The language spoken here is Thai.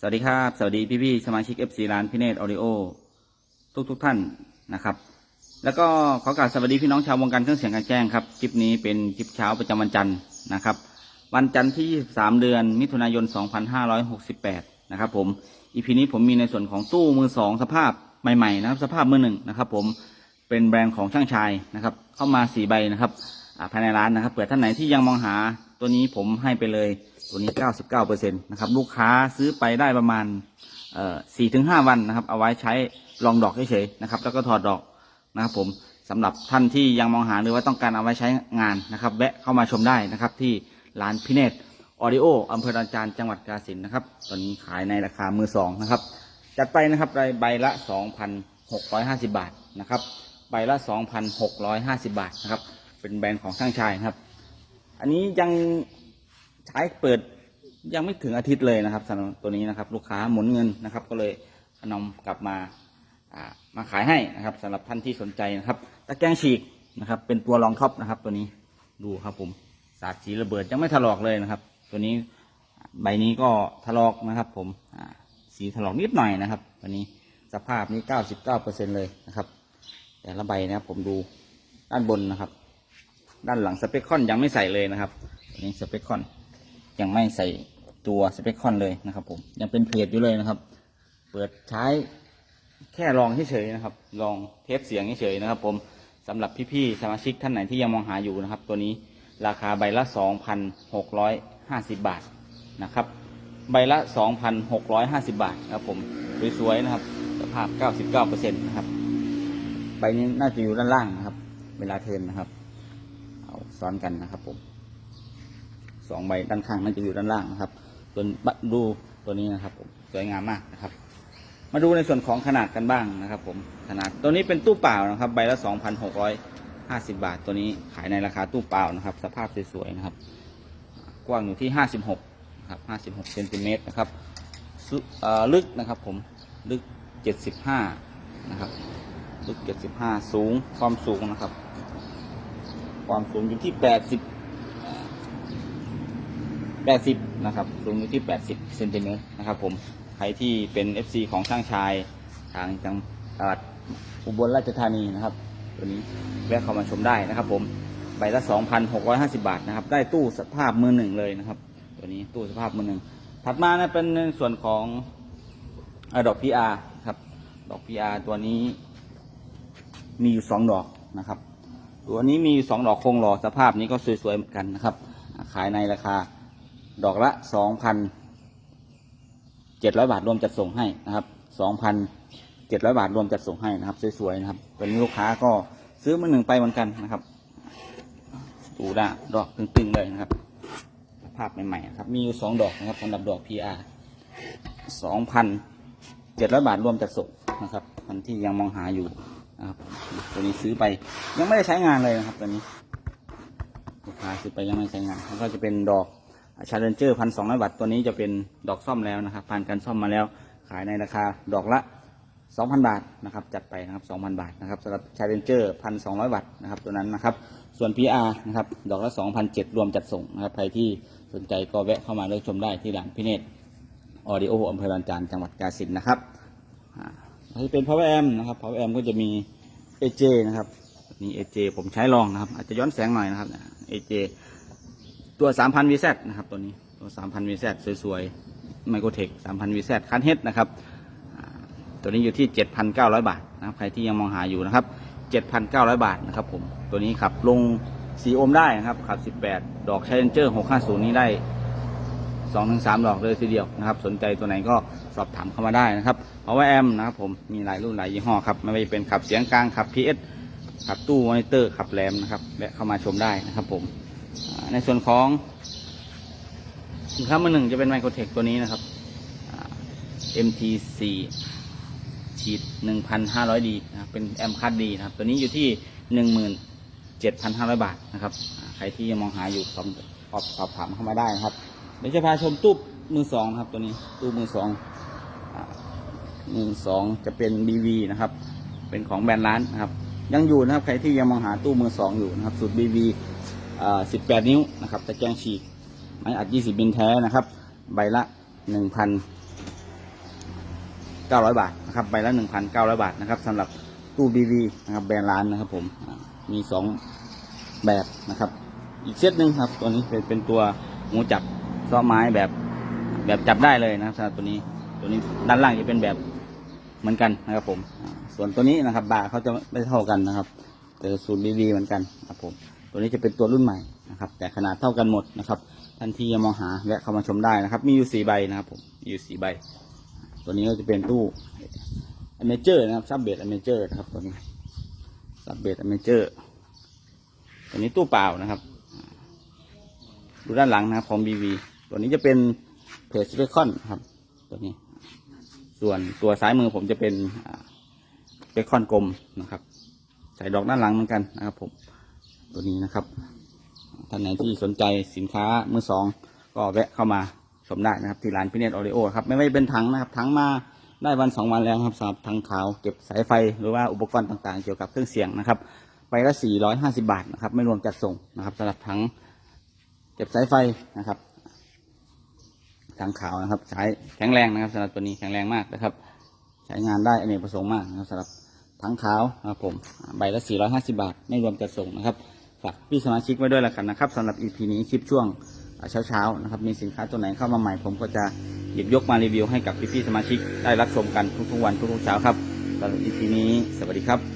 สวัสดีครับ สวัสดีพี่พี่ๆสมาชิก FC ร้านพิเนตออดิโอทุกทุกๆท่านนะครับ แล้วก็ขอกราบสวัสดีพี่น้องชาววงการเครื่องเสียงการแจ้งครับ คลิปนี้เป็นคลิปเช้าประจำวันจันทร์นะครับ วันจันทร์ที่ 23 เดือนมิถุนายน 2568 นะครับผม อีพีนี้ผมมีในส่วนของตู้มือสองสภาพใหม่ๆนะครับ สภาพมือหนึ่งนะครับผม เป็นแบรนด์ของช่างชายนะครับ เข้ามาสี่ใบนะครับภายในร้านนะครับ เผื่อท่านไหนที่ยังมองหาตัวนี้ผมให้ไปเลย ตัวนี้ 99%นะครับลูกค้าซื้อไปได้ประมาณสี่ถึงห้าวันนะครับ เอาไว้ใช้ลองดอกเฉยๆนะครับ แล้วก็ถอดดอกนะครับผมสำหรับท่านที่ยังมองหาหรือว่าต้องการเอาไว้ใช้งานนะครับ แวะเข้ามาชมได้นะครับ ที่ร้านพิเนตออดิโออำเภอดอนจานจังหวัดกาฬสินนะครับ ตอนนี้ขายในราคามือสองนะครับ จัดไปนะครับใบละ 2,650 บาทนะครับ ใบละ 2,650 บาทนะครับ เป็นแบรนด์ของช่างชายครับ อันนี้ยัง ใช้เปิดยังไม่ถึงอาทิตย์เลยนะครับสำหรับตัวนี้นะครับลูกค้าหมุนเงินนะครับ ก็เลยนำกลับมามาขายให้นะครับสำหรับท่านที่สนใจนะครับตะแกรงฉีกนะครับ เป็นตัวรองท็อปนะครับ ตัวนี้ดูครับผมสาดสีระเบิดยังไม่ถลอกเลยนะครับ ตัวนี้ใบนี้ก็ถลอกนะครับ ผมสีถลอกนิดหน่อยนะครับ ตัวนี้สภาพนี้99%เก้าเปอร์เซ็นเลยนะครับ แต่ละใบนะครับผมดูด้านบนนะครับ ด้านหลังสเปคคอนยังไม่ใส่เลยนะครับอันนี้สเปคคอน ยังไม่ใส่ตัวสเปคคอนเลยนะครับ ผมยังเป็นเพจอยู่เลยนะครับ เปิดใช้แค่ลองเฉยๆนะครับ ลองเทสเสียงเฉยๆนะครับ ผมสำหรับพี่ๆสมาชิกท่านไหนที่ยังมองหาอยู่นะครับ ตัวนี้ราคาใบละ 2,650 บาทนะครับ ใบละ 2,650 บาทนะครับผมสวยๆนะครับสภาพ 99%นะครับใบนี้น่าจะอยู่ด้านล่างนะครับ เวลาเทินนะครับ เอาซ้อนกันนะครับผม สองใบด้านข้างน่าจะอยู่ด้านล่างนะครับตัวบัตดูตัวนี้นะครับผมสวยงามมากนะครับ มาดูในส่วนของขนาดกันบ้างนะครับ ผมขนาดตัวนี้เป็นตู้เปล่านะครับ ใบละสองพันหกร้อยห้าสิบาท ตัวนี้ขายในราคาตู้เปล่านะครับ สภาพสวยๆนะครับ กว้างอยู่ที่ห้าสิบหกนะครับห้าสิบหกเซนติเมตรนะครับลึกนะครับผมลึกเจ็ดสิบห้านะครับลึกเจ็ดสิบห้าสูงความสูงนะครับ ความสูงอยู่ที่แปดสิบแปดสิบนะครับ สูงอยู่ที่แปดสิบเซนติเมตรนะครับผม ใครที่เป็น FC ของช่างชายทางจังหวัดอุบลราชธานีนะครับ ตัวนี้แวะเข้ามาชมได้นะครับ ผม ใบละสองพันหกร้อยห้าสิบาทนะครับ ได้ตู้สภาพมือหนึ่งเลยนะครับ ตัวนี้ตู้สภาพมือหนึ่ง ถัดมานะเป็นส่วนของอดอกพีอาร์ครับ ดอกพีอาร์ตัวนี้ มีอยู่สองดอกนะครับ ตัวนี้มีอยู่สองดอกคงหล่อสภาพนี้ก็สวยๆเหมือนกันนะครับ ขายในราคา ดอกละสองพันเจ็ดร้อยบาทรวมจัดส่งให้นะครับสองพันเจ็ดร้อยบาทรวมจัดส่งให้นะครับสวยๆนะครับเป็นลูกค้าก็ซื้อมาหนึ่งไปเหมือนกันนะครับดูด้าดอกตึงๆเลยนะครับ ภาพใหม่ๆนะครับมีอยู่สองดอกนะครับสำหรับดอก PR สองพันเจ็ดร้อยบาทรวมจัดส่งนะครับท่านที่ยังมองหาอยู่นะครับตัวนี้ซื้อไปยังไม่ได้ใช้งานเลยนะครับตัวนี้ลูกค้าซื้อไปยังไม่ใช้งานแล้วก็จะเป็นดอก ชาเลนเจอร์พันสองร้อยบาทตัวนี้จะเป็นดอกซ่อมแล้วนะครับ ผ่านการซ่อมมาแล้ว ขายในราคาดอกละสองพันบาทนะครับ จัดไปนะครับสองพันบาทนะครับสำหรับชาเลนเจอร์พันสองร้อยบาทนะครับตัวนั้นนะครับ ส่วน PR นะครับ ดอกละสองพันเจ็ดรวมจัดส่งนะครับ ใครที่สนใจก็แวะเข้ามาเลือกชมได้ที่ร้านพิเนตออดิโออำเภอลานจานจังหวัดกาฬสินธุ์นะครับอ่าอันนี้เป็น power amp นะครับ power amp ก็จะมี AJ นะครับนี่ AJ ผมใช้ลองนะครับ อาจจะย้อนแสงหน่อยนะครับ AJ ตัว 3,000 VZ นะครับตัวนี้ตัว 3,000 VZ สวยๆ Microtech 3,000 VZ คันเฮดนะครับตัวนี้อยู่ที่ 7,900 บาทนะครับใครที่ยังมองหาอยู่นะครับ 7,900 บาทนะครับผมตัวนี้ขับลงสีโอห์มได้นะครับขับ 18 ดอก Challenger 650 นี้ได้สองถึงสามดอกเลยทีเดียวนะครับสนใจตัวไหนก็สอบถามเข้ามาได้นะครับเอาไว้แอมนะครับผมมีหลายรุ่นหลายยี่ห้อครับไม่ว่าจะเป็นขับเสียงกลางขับ PS ขับตู้มอนิเตอร์ขับแรมนะครับแวะเข้ามาชมได้นะครับผม ในส่วนของสินค้ามือหนึ่งจะเป็นไมโครเทคตัวนี้นะครับ MT4 ฉีด 1,500D นะครับเป็นแอมคัดดีนะครับ ตัวนี้อยู่ที่ 17,500 บาทนะครับ ใครที่ยังมองหาอยู่สอบสอบสอบถามเข้ามาได้นะครับ เดี๋ยวจะพาชมตู้มือสองนะครับตัวนี้ตู้มือสองอมือสองจะเป็น BV นะครับ เป็นของแบรนด์ร้านนะครับ ยังอยู่นะครับ ใครที่ยังมองหาตู้มือสองอยู่นะครับ สูตร BV 18 นิ้วนะครับตะแกรงฉีกไม้อัด 20มิลแท้นะครับ ใบละ 1,900 บาทนะครับใบละ 1,900 บาทนะครับสำหรับตู้ BV นะครับแบรนด์ร้านนะครับผมมีสองแบบนะครับ อีกเซตหนึ่งครับตัวนี้เป็นเป็นตัวหูจับซ้อไม้แบบแบบจับได้เลยนะครับสำหรับตัวนี้ตัวนี้ด้านล่างจะเป็นแบบเหมือนกันนะครับผม ส่วนตัวนี้นะครับบาร์เขาจะไม่เท่ากันนะครับ แต่สูตรดีๆเหมือนกันครับผม ตัวนี้จะเป็นตัวรุ่นใหม่นะครับ แต่ขนาดเท่ากันหมดนะครับ ท่านที่ยังมองหาแวะเข้ามาชมได้นะครับ มีอยู่สี่ใบนะครับผมมีอยู่สี่ใบ ตัวนี้ก็จะเป็นตู้อเมเจอร์นะครับซับเบดอเมเจอร์นะครับตัวนี้ซับเบดอเมเจอร์ตัวนี้ตู้เปล่านะครับ ดูด้านหลังนะครับของ BV ตัวนี้จะเป็นเพจเบคอนครับ ตัวนี้ ส่วนตัวซ้ายมือผมจะเป็นเบคอนกลมนะครับ ใส่ดอกด้านหลังเหมือนกันนะครับผม ตัวนี้นะครับ ท่านไหนที่สนใจสินค้ามือสอง ก็แวะเข้ามาชมได้นะครับ ที่ร้านพิเนตออริโอครับไม่ว่เป็นถังนะครับถังมาได้วันสองวันแล้วครับสำหรับถังขาวเก็บสายไฟหรือว่าอุปกรณ์ต่างๆ เกี่ยวกับเครื่องเสียงนะครับ ไปละ450บาทนะครับ ไม่รวมจัดส่งนะครับสำหรับถังเก็บสายไฟนะครับทางขาวนะครับ ใช้แข็งแรงนะครับสำหรับตัวนี้แข็งแรงมากนะครับ ใช้งานได้อเนกประสงค์มากนะครับสำหรับทั้งขาวนะครับผมใบละ450บาท ไม่รวมจัดส่งนะครับ ฝากพี่สมาชิกไว้ด้วยละกันนะครับสำหรับ EP นี้คลิปช่วงเช้าเช้าๆนะครับมีสินค้าตัวไหนเข้ามาใหม่ผมก็จะหยิบยกมารีวิวให้กับพี่ๆสมาชิกได้รับชมกันทุกๆวันทุกๆเช้าครับสำหรับ EP นี้สวัสดีครับ